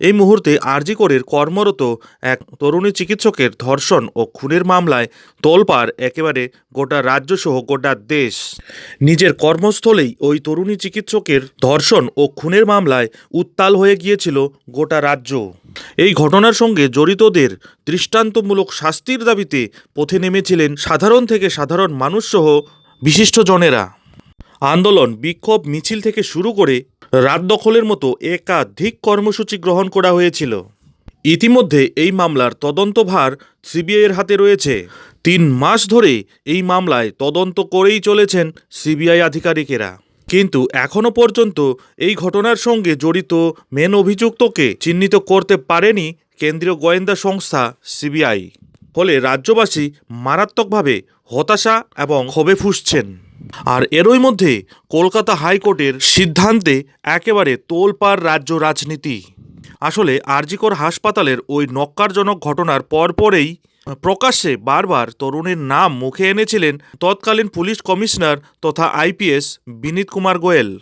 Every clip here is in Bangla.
এই মুহূর্তে আরজি আরজিকরের কর্মরত এক তরুণী চিকিৎসকের ধর্ষণ ও খুনের মামলায় তোলপাড় একেবারে গোটা রাজ্যসহ গোটা দেশ। নিজের কর্মস্থলেই ওই তরুণী চিকিৎসকের ধর্ষণ ও খুনের মামলায় উত্তাল হয়ে গিয়েছিল গোটা রাজ্য। এই ঘটনার সঙ্গে জড়িতদের দৃষ্টান্তমূলক শাস্তির দাবিতে পথে নেমেছিলেন সাধারণ থেকে সাধারণ মানুষসহ বিশিষ্টজনেরা। আন্দোলন, বিক্ষোভ, মিছিল থেকে শুরু করে রাত দখলের মতো একাধিক কর্মসূচি গ্রহণ করা হয়েছিল। ইতিমধ্যে এই মামলার তদন্তভার সিবিআইয়ের হাতে রয়েছে। তিন মাস ধরে এই মামলায় তদন্ত করেই চলেছেন সিবিআই আধিকারিকেরা। কিন্তু এখনও পর্যন্ত এই ঘটনার সঙ্গে জড়িত মেন অভিযুক্তকে চিহ্নিত করতে পারেনি কেন্দ্রীয় গোয়েন্দা সংস্থা সিবিআই। ফলে রাজ্যবাসী মারাত্মকভাবে হতাশা এবং ক্ষোভে ফুসছেন। আর এরই মধ্যে কলকাতা হাইকোর্টের সিদ্ধান্তে একেবারে তোলপাড় রাজ্য রাজনীতি। আসলে আরজিকর হাসপাতালের ওই নক্কারজনক ঘটনার পরপরেই প্রকাশ্যে বারবার তরুণের নাম মুখে এনেছিলেন তৎকালীন পুলিশ কমিশনার তথা আইপিএস বিনীত কুমার গোয়েল।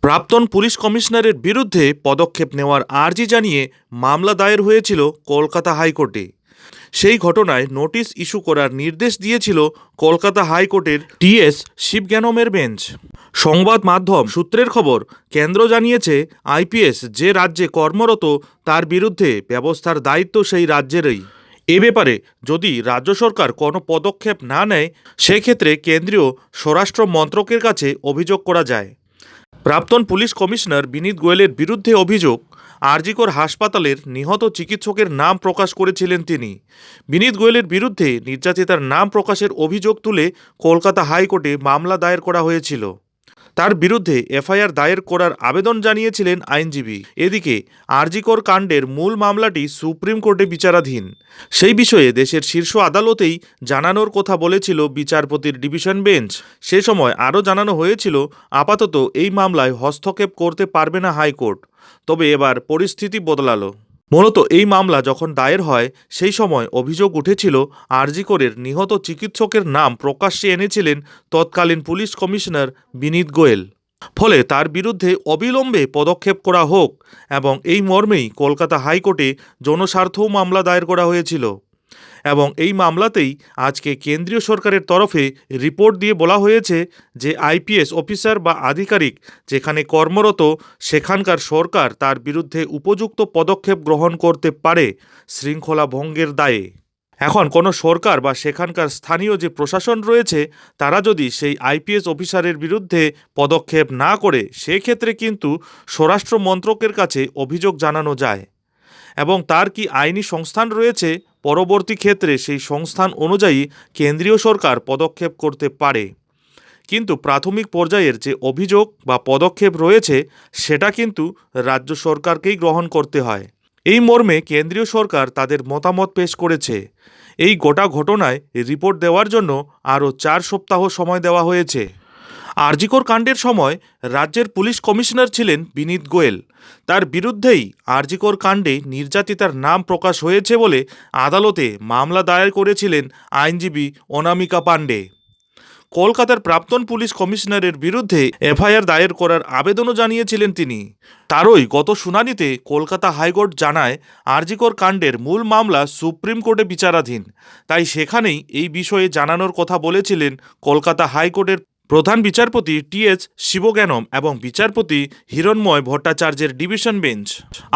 প্রাক্তন পুলিশ কমিশনারের বিরুদ্ধে পদক্ষেপ নেওয়ার আর্জি জানিয়ে মামলা দায়ের হয়েছিল কলকাতা হাইকোর্টে। সেই ঘটনায় নোটিশ ইস্যু করার নির্দেশ দিয়েছিল কলকাতা হাইকোর্টের টিএস শিবজ্ঞানমের বেঞ্চ। সংবাদ মাধ্যম সূত্রের খবর, কেন্দ্র জানিয়েছে আইপিএস যে রাজ্যে কর্মরত, তার বিরুদ্ধে ব্যবস্থার দায়িত্ব সেই রাজ্যেরই। এ ব্যাপারে যদি রাজ্য সরকার কোনো পদক্ষেপ না নেয়, সেক্ষেত্রে কেন্দ্রীয় স্বরাষ্ট্র মন্ত্রকের কাছে অভিযোগ করা যায়। প্রাক্তন পুলিশ কমিশনার বিনীত গোয়েলের বিরুদ্ধে অভিযোগ আরজিকর হাসপাতালের নিহত চিকিৎসকের নাম প্রকাশ করেছিলেন তিনি। বিনীত গোয়েলের বিরুদ্ধে নির্যাতিতার নাম প্রকাশের অভিযোগ তুলে কলকাতা হাইকোর্টে মামলা দায়ের করা হয়েছিল। তার বিরুদ্ধে এফআইআর দায়ের করার আবেদন জানিয়েছিলেন আইনজীবী। এদিকে, আরজিকর কাণ্ডের মূল মামলাটি সুপ্রিম কোর্টে বিচারাধীন। সেই বিষয়ে দেশের শীর্ষ আদালতেই জানানোর কথা বলেছিল বিচারপতির ডিভিশন বেঞ্চ। সে সময় আরও জানানো হয়েছিল, আপাতত এই মামলায় হস্তক্ষেপ করতে পারবে না হাইকোর্ট। তবে এবার পরিস্থিতি বদলালো। মূলত এই মামলা যখন দায়ের হয়, সেই সময় অভিযোগ উঠেছিল, আরজিকরের নিহত চিকিৎসকের নাম প্রকাশ্যে এনেছিলেন তৎকালীন পুলিশ কমিশনার বিনীত গোয়েল। ফলে তার বিরুদ্ধে অবিলম্বে পদক্ষেপ করা হোক এবং এই মর্মেই কলকাতা হাইকোর্টে জনস্বার্থও মামলা দায়ের করা হয়েছিল। এবং এই মামলাতেই আজকে কেন্দ্রীয় সরকারের তরফে রিপোর্ট দিয়ে বলা হয়েছে যে আইপিএস অফিসার বা আধিকারিক যেখানে কর্মরত, সেখানকার সরকার তার বিরুদ্ধে উপযুক্ত পদক্ষেপ গ্রহণ করতে পারে শৃঙ্খলা ভঙ্গের দায়ে। এখন কোনো সরকার বা সেখানকার স্থানীয় যে প্রশাসন রয়েছে, তারা যদি সেই আইপিএস অফিসারের বিরুদ্ধে পদক্ষেপ না করে, সেক্ষেত্রে কিন্তু স্বরাষ্ট্র মন্ত্রকের কাছে অভিযোগ জানানো যায়। এবং তার কি আইনি সংস্থান রয়েছে পরবর্তী ক্ষেত্রে সেই সংস্থান অনুযায়ী কেন্দ্রীয় সরকার পদক্ষেপ করতে পারে। কিন্তু প্রাথমিক পর্যায়ের যে অভিযোগ বা পদক্ষেপ রয়েছে, সেটা কিন্তু রাজ্য সরকারকেই গ্রহণ করতে হয়। এই মর্মে কেন্দ্রীয় সরকার তাদের মতামত পেশ করেছে। এই গোটা ঘটনায় রিপোর্ট দেওয়ার জন্য আরও চার সপ্তাহ সময় দেওয়া হয়েছে। আরজিকর কাণ্ডের সময় রাজ্যের পুলিশ কমিশনার ছিলেন বিনীত গোয়েল। তার বিরুদ্ধেই আরজিকর কাণ্ডে নির্যাতিতার নাম প্রকাশ হয়েছে বলে আদালতে মামলা দায়ের করেছিলেন আইনজীবী অনামিকা পাণ্ডে। কলকাতার প্রাক্তন পুলিশ কমিশনারের বিরুদ্ধে এফআইআর দায়ের করার আবেদনও জানিয়েছিলেন তিনি। তারই গত শুনানিতে কলকাতা হাইকোর্ট জানায়, আরজিকর কাণ্ডের মূল মামলা সুপ্রিম কোর্টে বিচারাধীন। তাই সেখানেই এই বিষয়ে জানানোর কথা বলেছিলেন কলকাতা হাইকোর্টের প্রধান বিচারপতি টিএস শিবজ্ঞানম এবং বিচারপতি হিরণময় ভট্টাচার্যের ডিভিশন বেঞ্চ।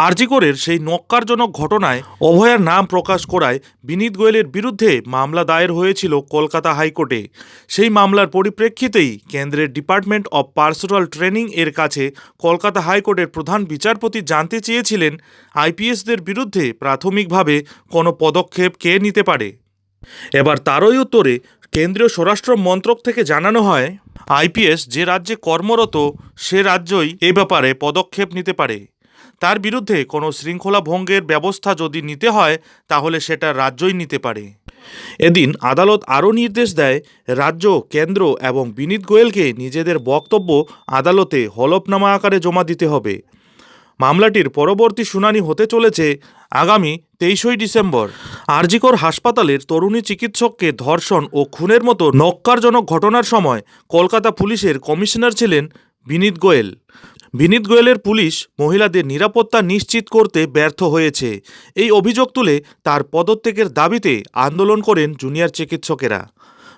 আরজিকরের সেই নক্কারজনক ঘটনায় অভয়ার নাম প্রকাশ করায় বিনীত গোয়েলের বিরুদ্ধে মামলা দায়ের হয়েছিল কলকাতা হাইকোর্টে। সেই মামলার পরিপ্রেক্ষিতেই কেন্দ্রের ডিপার্টমেন্ট অব পার্সোনাল ট্রেনিং এর কাছে কলকাতা হাইকোর্টের প্রধান বিচারপতি জানতে চেয়েছিলেন আইপিএসদের বিরুদ্ধে প্রাথমিকভাবে কোনো পদক্ষেপ কে নিতে পারে। এবার তারই উত্তরে কেন্দ্রীয় স্বরাষ্ট্র মন্ত্রক থেকে জানানো হয় আইপিএস যে রাজ্যে কর্মরত, সে রাজ্যই এ ব্যাপারে পদক্ষেপ নিতে পারে। তার বিরুদ্ধে কোনো শৃঙ্খলা ভঙ্গের ব্যবস্থা যদি নিতে হয়, তাহলে সেটা রাজ্যই নিতে পারে। এদিন আদালত আরও নির্দেশ দেয়, রাজ্য, কেন্দ্র এবং বিনীত গোয়েলকে নিজেদের বক্তব্য আদালতে হলফনামা আকারে জমা দিতে হবে। মামলাটির পরবর্তী শুনানি হতে চলেছে আগামী তেইশই ডিসেম্বর। আরজিকর হাসপাতালের তরুণী চিকিৎসককে ধর্ষণ ও খুনের মতো নক্কারজনক ঘটনার সময় কলকাতা পুলিশের কমিশনার ছিলেন বিনীত গোয়েল। বিনীত গোয়েলের পুলিশ মহিলাদের নিরাপত্তা নিশ্চিত করতে ব্যর্থ হয়েছে। এই অভিযোগ তুলে তার পদত্যাগের দাবিতে আন্দোলন করেন জুনিয়র চিকিৎসকেরা।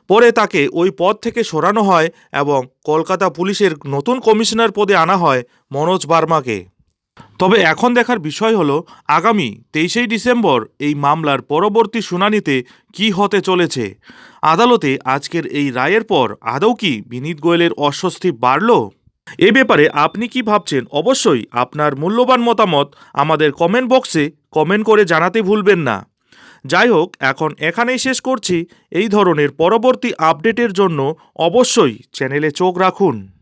পরে তাকে ওই পদ থেকে সরানো হয় এবং কলকাতা পুলিশের নতুন কমিশনার পদে আনা হয় মনোজ বার্মাকে। তবে এখন দেখার বিষয় হলো, আগামী তেইশে ডিসেম্বর এই মামলার পরবর্তী শুনানিতে কি হতে চলেছে? আদালতে আজকের এই রায়ের পর আদৌ কি বিনীত গোয়েলের অস্বস্তি বাড়ল? এ ব্যাপারে আপনি কি ভাবছেন? অবশ্যই আপনার মূল্যবান মতামত আমাদের কমেন্ট বক্সে কমেন্ট করে জানাতে ভুলবেন না। যাই হোক, এখন এখানেই শেষ করছি। এই ধরনের পরবর্তী আপডেটের জন্য অবশ্যই চ্যানেলে চোখ রাখুন।